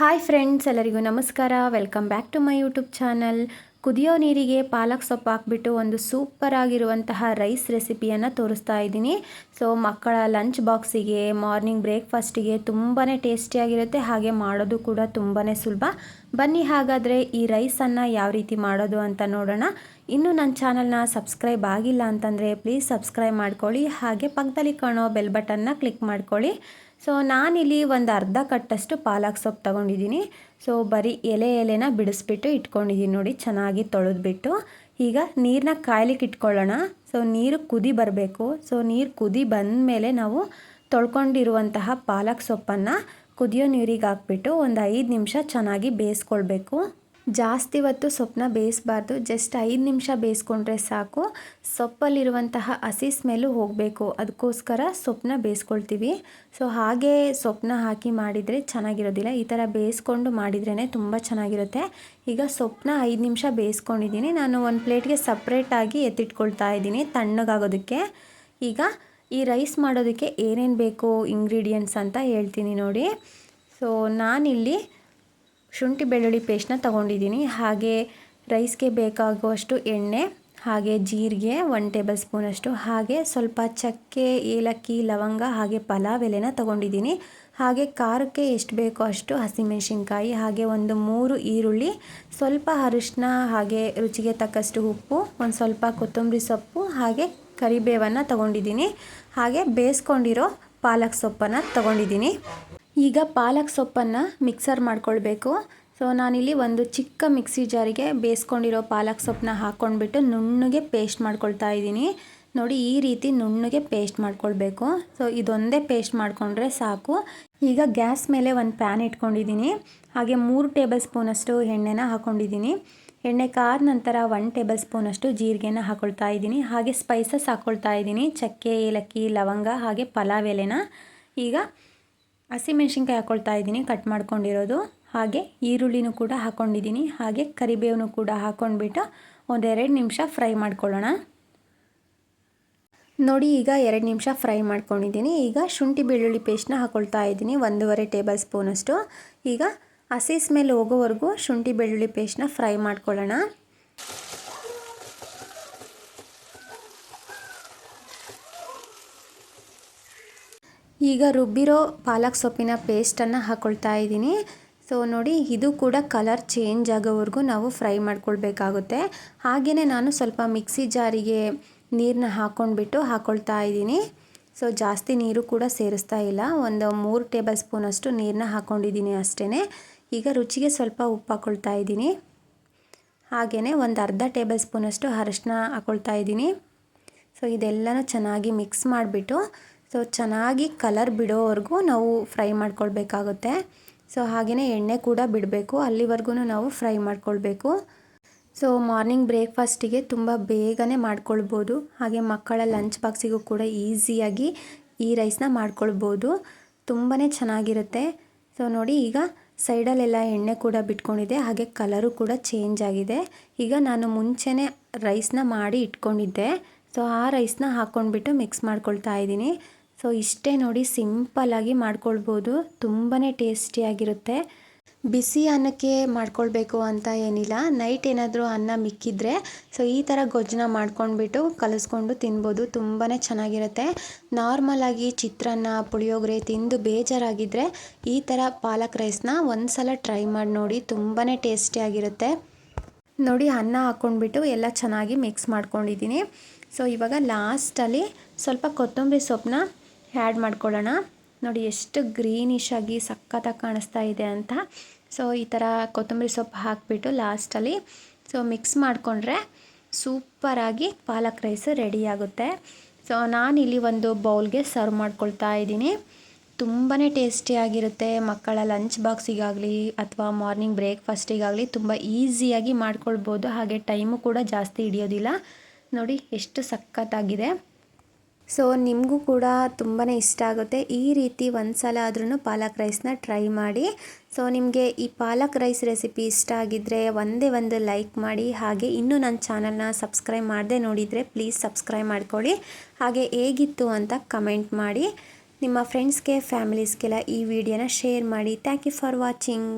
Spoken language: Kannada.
ಹಾಯ್ ಫ್ರೆಂಡ್ಸ್, ಎಲ್ಲರಿಗೂ ನಮಸ್ಕಾರ. Welcome back to my YouTube channel. ಕುದಿಯೋ ನೀರಿಗೆ ಪಾಲಕ್ ಸೊಪ್ಪು ಹಾಕ್ಬಿಟ್ಟು ಒಂದು ಸೂಪರ್ ಆಗಿರುವಂತಹ ರೈಸ್ ರೆಸಿಪಿಯನ್ನು ತೋರಿಸ್ತಾ ಇದ್ದೀನಿ. ಸೊ ಮಕ್ಕಳ ಲಂಚ್ ಬಾಕ್ಸಿಗೆ ಮಾರ್ನಿಂಗ್ ಬ್ರೇಕ್ಫಾಸ್ಟಿಗೆ ತುಂಬಾ ಟೇಸ್ಟಿಯಾಗಿರುತ್ತೆ ಹಾಗೆ ಮಾಡೋದು ಕೂಡ ತುಂಬಾ ಸುಲಭ. ಬನ್ನಿ ಹಾಗಾದರೆ ಈ ರೈಸನ್ನು ಯಾವ ರೀತಿ ಮಾಡೋದು ಅಂತ ನೋಡೋಣ. ಇನ್ನು ನನ್ನ ಚಾನಲ್ನ ಸಬ್ಸ್ಕ್ರೈಬ್ ಆಗಿಲ್ಲ ಅಂತಂದರೆ ಪ್ಲೀಸ್ ಸಬ್ಸ್ಕ್ರೈಬ್ ಮಾಡ್ಕೊಳ್ಳಿ. ಹಾಗೆ ಪಕ್ಕದಲ್ಲಿ ಕಾಣೋ ಬೆಲ್ ಬಟನ್ನ ಕ್ಲಿಕ್ ಮಾಡ್ಕೊಳ್ಳಿ. ಸೊ ನಾನಿಲ್ಲಿ ಒಂದು ಅರ್ಧ ಕಟ್ಟಷ್ಟು ಪಾಲಕ್ ಸೊಪ್ಪು ತೊಗೊಂಡಿದ್ದೀನಿ ಸೊ ಬರೀ ಎಲೆ ಎಲೆನ ಬಿಡಿಸ್ಬಿಟ್ಟು ಇಟ್ಕೊಂಡಿದ್ದೀನಿ ನೋಡಿ, ಚೆನ್ನಾಗಿ ತೊಳೆದ್ಬಿಟ್ಟು. ಈಗ ನೀರನ್ನ ಕಾಯ್ಲಿಕ್ಕೆ ಇಟ್ಕೊಳ್ಳೋಣ. ಸೊ ನೀರು ಕುದಿ ಬರಬೇಕು. ಸೊ ನೀರು ಕುದಿ ಬಂದ ಮೇಲೆ ನಾವು ತೊಳ್ಕೊಂಡಿರುವಂತಹ ಪಾಲಕ್ ಸೊಪ್ಪನ್ನು ಕುದಿಯೋ ನೀರಿಗೆ ಹಾಕ್ಬಿಟ್ಟು ಒಂದು ಐದು ನಿಮಿಷ ಚೆನ್ನಾಗಿ ಬೇಯಿಸ್ಕೊಳ್ಬೇಕು. ಜಾಸ್ತಿ ಹೊತ್ತು ಸೊಪ್ಪನ್ನ ಬೇಯಿಸಬಾರ್ದು. ಜಸ್ಟ್ ಐದು ನಿಮಿಷ ಬೇಯಿಸ್ಕೊಂಡ್ರೆ ಸಾಕು. ಸೊಪ್ಪಲ್ಲಿರುವಂತಹ ಹಸಿ ಸ್ಮೆಲ್ಲು ಹೋಗಬೇಕು. ಅದಕ್ಕೋಸ್ಕರ ಸೊಪ್ಪನ್ನ ಬೇಯಿಸ್ಕೊಳ್ತೀವಿ. ಸೊ, ಹಾಗೆ ಸೊಪ್ಪನ್ನ ಹಾಕಿ ಮಾಡಿದರೆ ಚೆನ್ನಾಗಿರೋದಿಲ್ಲ. ಈ ಥರ ಬೇಯಿಸ್ಕೊಂಡು ಮಾಡಿದ್ರೇ ತುಂಬ ಚೆನ್ನಾಗಿರುತ್ತೆ. ಈಗ ಸೊಪ್ಪನ್ನ ಐದು ನಿಮಿಷ ಬೇಯಿಸ್ಕೊಂಡಿದ್ದೀನಿ. ನಾನು ಒಂದು ಪ್ಲೇಟ್ಗೆ ಸಪ್ರೇಟಾಗಿ ಎತ್ತಿಟ್ಕೊಳ್ತಾ ಇದ್ದೀನಿ ತಣ್ಣಗಾಗೋದಕ್ಕೆ. ಈಗ ಈ ರೈಸ್ ಮಾಡೋದಕ್ಕೆ ಏನೇನು ಬೇಕು ಇಂಗ್ರೀಡಿಯೆಂಟ್ಸ್ ಅಂತ ಹೇಳ್ತೀನಿ ನೋಡಿ. ಸೊ, ನಾನಿಲ್ಲಿ ಶುಂಠಿ ಬೆಳ್ಳುಳ್ಳಿ ಪೇಸ್ಟ್ನ ತೊಗೊಂಡಿದ್ದೀನಿ. ಹಾಗೆ ರೈಸ್ಗೆ ಬೇಕಾಗುವಷ್ಟು ಎಣ್ಣೆ, ಹಾಗೆ ಜೀರಿಗೆ ಒನ್ ಟೇಬಲ್ ಸ್ಪೂನಷ್ಟು, ಹಾಗೆ ಸ್ವಲ್ಪ ಚಕ್ಕೆ, ಏಲಕ್ಕಿ, ಲವಂಗ, ಹಾಗೆ ಪಲಾವ್ ಎಲೆನ ತೊಗೊಂಡಿದ್ದೀನಿ. ಹಾಗೆ ಖಾರಕ್ಕೆ ಎಷ್ಟು ಬೇಕೋ ಅಷ್ಟು ಹಸಿಮೆಣಸಿನ್ಕಾಯಿ, ಹಾಗೆ ಒಂದು ಮೂರು ಈರುಳ್ಳಿ, ಸ್ವಲ್ಪ ಅರಿಶಿನ ಹಾಗೆ ರುಚಿಗೆ ತಕ್ಕಷ್ಟು ಉಪ್ಪು, ಒಂದು ಸ್ವಲ್ಪ ಕೊತ್ತಂಬರಿ ಸೊಪ್ಪು, ಹಾಗೆ ಕರಿಬೇವನ್ನು ತೊಗೊಂಡಿದ್ದೀನಿ. ಹಾಗೆ ಬೇಯಿಸ್ಕೊಂಡಿರೋ ಪಾಲಕ್ ಸೊಪ್ಪನ್ನು ತೊಗೊಂಡಿದ್ದೀನಿ. ಈಗ ಪಾಲಕ್ ಸೊಪ್ಪನ್ನು ಮಿಕ್ಸರ್ ಮಾಡ್ಕೊಳ್ಬೇಕು. ಸೊ ನಾನಿಲ್ಲಿ ಒಂದು ಚಿಕ್ಕ ಮಿಕ್ಸಿ ಜಾರಿಗೆ ಬೇಯಿಸ್ಕೊಂಡಿರೋ ಪಾಲಕ್ ಸೊಪ್ಪನ್ನ ಹಾಕ್ಕೊಂಡ್ಬಿಟ್ಟು ನುಣ್ಣಗೆ ಪೇಸ್ಟ್ ಮಾಡ್ಕೊಳ್ತಾ ಇದ್ದೀನಿ. ನೋಡಿ, ಈ ರೀತಿ ನುಣ್ಣಗೆ ಪೇಸ್ಟ್ ಮಾಡ್ಕೊಳ್ಬೇಕು. ಸೊ ಇದೊಂದೇ ಪೇಸ್ಟ್ ಮಾಡಿಕೊಂಡ್ರೆ ಸಾಕು. ಈಗ ಗ್ಯಾಸ್ ಮೇಲೆ ಒಂದು ಪ್ಯಾನ್ ಇಟ್ಕೊಂಡಿದ್ದೀನಿ. ಹಾಗೆ ಮೂರು ಟೇಬಲ್ ಸ್ಪೂನಷ್ಟು ಎಣ್ಣೆನ ಹಾಕ್ಕೊಂಡಿದ್ದೀನಿ. ಎಣ್ಣೆ ಕಾದ ನಂತರ ಒನ್ ಟೇಬಲ್ ಸ್ಪೂನಷ್ಟು ಜೀರಿಗೆನ ಹಾಕ್ಕೊಳ್ತಾ ಇದ್ದೀನಿ. ಹಾಗೆ ಸ್ಪೈಸಸ್ ಹಾಕ್ಕೊಳ್ತಾ ಇದ್ದೀನಿ. ಚಕ್ಕೆ, ಏಲಕ್ಕಿ, ಲವಂಗ ಹಾಗೆ ಪಲಾವ್ ಎಲೆನ. ಈಗ ಹಸಿಮೆಣ್ಸಿನ್ಕಾಯಿ ಹಾಕ್ಕೊಳ್ತಾ ಇದ್ದೀನಿ ಕಟ್ ಮಾಡ್ಕೊಂಡಿರೋದು. ಹಾಗೆ ಈರುಳ್ಳಿನೂ ಕೂಡ ಹಾಕ್ಕೊಂಡಿದ್ದೀನಿ ಹಾಗೆ ಕರಿಬೇವನು ಕೂಡ ಹಾಕ್ಕೊಂಡ್ಬಿಟ್ಟು ಒಂದೆರಡು ನಿಮಿಷ ಫ್ರೈ ಮಾಡ್ಕೊಳ್ಳೋಣ. ನೋಡಿ, ಈಗ ಎರಡು ನಿಮಿಷ ಫ್ರೈ ಮಾಡ್ಕೊಂಡಿದ್ದೀನಿ. ಈಗ ಶುಂಠಿ ಬೆಳ್ಳುಳ್ಳಿ ಪೇಸ್ಟ್ನ ಹಾಕ್ಕೊಳ್ತಾ ಇದ್ದೀನಿ, ಒಂದೂವರೆ ಟೇಬಲ್ ಸ್ಪೂನಷ್ಟು. ಈಗ ಹಸಿ ಸ್ಮೆಲ್ ಹೋಗೋವರೆಗೂ ಶುಂಠಿ ಬೆಳ್ಳುಳ್ಳಿ ಪೇಸ್ಟ್ನ ಫ್ರೈ ಮಾಡ್ಕೊಳ್ಳೋಣ. ಈಗ ರುಬ್ಬಿರೋ ಪಾಲಕ್ ಸೊಪ್ಪಿನ ಪೇಸ್ಟನ್ನು ಹಾಕ್ಕೊಳ್ತಾ ಇದ್ದೀನಿ. ಸೊ ನೋಡಿ, ಇದು ಕೂಡ ಕಲರ್ ಚೇಂಜ್ ಆಗೋವರೆಗೂ ನಾವು ಫ್ರೈ ಮಾಡ್ಕೊಳ್ಬೇಕಾಗುತ್ತೆ. ಹಾಗೆಯೇ ನಾನು ಸ್ವಲ್ಪ ಮಿಕ್ಸಿ ಜಾರಿಗೆ ನೀರನ್ನ ಹಾಕ್ಕೊಂಡ್ಬಿಟ್ಟು ಹಾಕ್ಕೊಳ್ತಾ ಇದ್ದೀನಿ. ಸೊ ಜಾಸ್ತಿ ನೀರು ಕೂಡ ಸೇರಿಸ್ತಾ ಇಲ್ಲ. ಒಂದು ಮೂರು ಟೇಬಲ್ ಸ್ಪೂನಷ್ಟು ನೀರನ್ನ ಹಾಕ್ಕೊಂಡಿದ್ದೀನಿ ಅಷ್ಟೇ ಈಗ ರುಚಿಗೆ ಸ್ವಲ್ಪ ಉಪ್ಪು ಹಾಕ್ಕೊಳ್ತಾ ಇದ್ದೀನಿ. ಹಾಗೆಯೇ ಒಂದು ಅರ್ಧ ಟೇಬಲ್ ಸ್ಪೂನಷ್ಟು ಅರಶಿನ ಹಾಕ್ಕೊಳ್ತಾ ಇದ್ದೀನಿ. ಸೊ ಇದೆಲ್ಲನೂ ಚೆನ್ನಾಗಿ ಮಿಕ್ಸ್ ಮಾಡಿಬಿಟ್ಟು ಸೊ ಚೆನ್ನಾಗಿ ಕಲರ್ ಬಿಡೋವರೆಗೂ ನಾವು ಫ್ರೈ ಮಾಡ್ಕೊಳ್ಬೇಕಾಗುತ್ತೆ. ಸೊ ಹಾಗೆಯೇ ಎಣ್ಣೆ ಕೂಡ ಬಿಡಬೇಕು. ಅಲ್ಲಿವರೆಗೂ ನಾವು ಫ್ರೈ ಮಾಡ್ಕೊಳ್ಬೇಕು. ಸೊ ಮಾರ್ನಿಂಗ್ ಬ್ರೇಕ್ಫಾಸ್ಟಿಗೆ ತುಂಬ ಬೇಗನೆ ಮಾಡ್ಕೊಳ್ಬೋದು. ಹಾಗೆ ಮಕ್ಕಳ ಲಂಚ್ ಬಾಕ್ಸಿಗೂ ಕೂಡ ಈಸಿಯಾಗಿ ಈ ರೈಸ್ನ ಮಾಡ್ಕೊಳ್ಬೋದು. ತುಂಬಾ ಚೆನ್ನಾಗಿರುತ್ತೆ. ಸೊ ನೋಡಿ, ಈಗ ಸೈಡಲ್ಲೆಲ್ಲ ಎಣ್ಣೆ ಕೂಡ ಬಿಟ್ಕೊಂಡಿದೆ. ಹಾಗೆ ಕಲರು ಕೂಡ ಚೇಂಜ್ ಆಗಿದೆ ಈಗ ನಾನು ಮುಂಚೆನೇ ರೈಸ್ನ ಮಾಡಿ ಇಟ್ಕೊಂಡಿದ್ದೆ. ಸೊ ಆ ರೈಸ್ನ ಹಾಕ್ಕೊಂಡ್ಬಿಟ್ಟು ಮಿಕ್ಸ್ ಮಾಡ್ಕೊಳ್ತಾ ಇದ್ದೀನಿ. ಸೊ ಇಷ್ಟೇ ನೋಡಿ ಸಿಂಪಲ್ಲಾಗಿ ಮಾಡ್ಕೊಳ್ಬೋದು. ತುಂಬಾ ಟೇಸ್ಟಿಯಾಗಿರುತ್ತೆ. ಬಿಸಿ ಅನ್ನಕ್ಕೆ ಮಾಡ್ಕೊಳ್ಬೇಕು ಅಂತ ಏನಿಲ್ಲ. ನೈಟ್ ಏನಾದರೂ ಅನ್ನ ಮಿಕ್ಕಿದ್ರೆ ಸೊ ಈ ಥರ ಗೊಜ್ಜನ ಮಾಡ್ಕೊಂಡ್ಬಿಟ್ಟು ಕಲಿಸ್ಕೊಂಡು ತಿನ್ಬೋದು. ತುಂಬಾ ಚೆನ್ನಾಗಿರುತ್ತೆ. ನಾರ್ಮಲಾಗಿ ಚಿತ್ರಾನ್ನ, ಪುಳಿಯೋಗರೆ ತಿಂದು ಬೇಜಾರಾಗಿದ್ದರೆ ಈ ಥರ ಪಾಲಕ್ ರೈಸ್ನ ಒಂದು ಸಲ ಟ್ರೈ ಮಾಡಿ ನೋಡಿ. ತುಂಬಾ ಟೇಸ್ಟಿಯಾಗಿರುತ್ತೆ. ನೋಡಿ ಅನ್ನ ಹಾಕ್ಕೊಂಡ್ಬಿಟ್ಟು ಎಲ್ಲ ಚೆನ್ನಾಗಿ ಮಿಕ್ಸ್ ಮಾಡ್ಕೊಂಡಿದ್ದೀನಿ. ಸೊ ಇವಾಗ ಲಾಸ್ಟಲ್ಲಿ ಸ್ವಲ್ಪ ಕೊತ್ತಂಬರಿ ಸೊಪ್ಪನ್ನ ಆ್ಯಡ್ ಮಾಡ್ಕೊಳ್ಳೋಣ. ನೋಡಿ, ಎಷ್ಟು ಗ್ರೀನಿಶ್ ಆಗಿ ಸಖತ್ತಾಗಿ ಕಾಣಿಸ್ತಾ ಇದೆ ಅಂತ. ಸೊ ಈ ಥರ ಕೊತ್ತಂಬರಿ ಸೊಪ್ಪು ಹಾಕಿಬಿಟ್ಟು ಲಾಸ್ಟಲ್ಲಿ ಸೊ ಮಿಕ್ಸ್ ಮಾಡಿಕೊಂಡ್ರೆ ಸೂಪರಾಗಿ ಪಾಲಕ್ ರೈಸ್ ರೆಡಿ ಆಗುತ್ತೆ. ಸೊ ನಾನಿಲ್ಲಿ ಒಂದು ಬೌಲ್ಗೆ ಸರ್ವ್ ಮಾಡ್ಕೊಳ್ತಾ ಇದ್ದೀನಿ. ತುಂಬಾ ಟೇಸ್ಟಿಯಾಗಿರುತ್ತೆ ಮಕ್ಕಳ ಲಂಚ್ ಬಾಕ್ಸಿಗಾಗಲಿ ಅಥವಾ ಮಾರ್ನಿಂಗ್ ಬ್ರೇಕ್ಫಾಸ್ಟಿಗಾಗಲಿ ತುಂಬ ಈಸಿಯಾಗಿ ಮಾಡ್ಕೊಳ್ಬೋದು. ಹಾಗೆ ಟೈಮು ಕೂಡ ಜಾಸ್ತಿ ಹಿಡಿಯೋದಿಲ್ಲ. ನೋಡಿ, ಎಷ್ಟು ಸಖತ್ತಾಗಿದೆ. ಸೊ ನಿಮಗೂ ಕೂಡ ತುಂಬಾ ಇಷ್ಟ ಆಗುತ್ತೆ. ಈ ರೀತಿ ಒಂದು ಸಲ ಆದ್ರೂ ಪಾಲಕ್ ರೈಸ್ನ ಟ್ರೈ ಮಾಡಿ. ಸೊ ನಿಮಗೆ ಈ ಪಾಲಕ್ ರೈಸ್ ರೆಸಿಪಿ ಇಷ್ಟ ಆಗಿದ್ದರೆ ಒಂದೇ ಒಂದು ಲೈಕ್ ಮಾಡಿ. ಹಾಗೆ ಇನ್ನೂ ನನ್ನ ಚಾನಲ್ನ ಸಬ್ಸ್ಕ್ರೈಬ್ ಮಾಡದೆ ನೋಡಿದರೆ ಪ್ಲೀಸ್ ಸಬ್ಸ್ಕ್ರೈಬ್ ಮಾಡ್ಕೊಳ್ಳಿ. ಹಾಗೆ ಹೇಗಿತ್ತು ಅಂತ ಕಮೆಂಟ್ ಮಾಡಿ. ನಿಮ್ಮ ಫ್ರೆಂಡ್ಸ್ಗೆ, ಫ್ಯಾಮಿಲೀಸ್ಗೆಲ್ಲ ಈ ವಿಡಿಯೋನ ಶೇರ್ ಮಾಡಿ. Thank you for watching.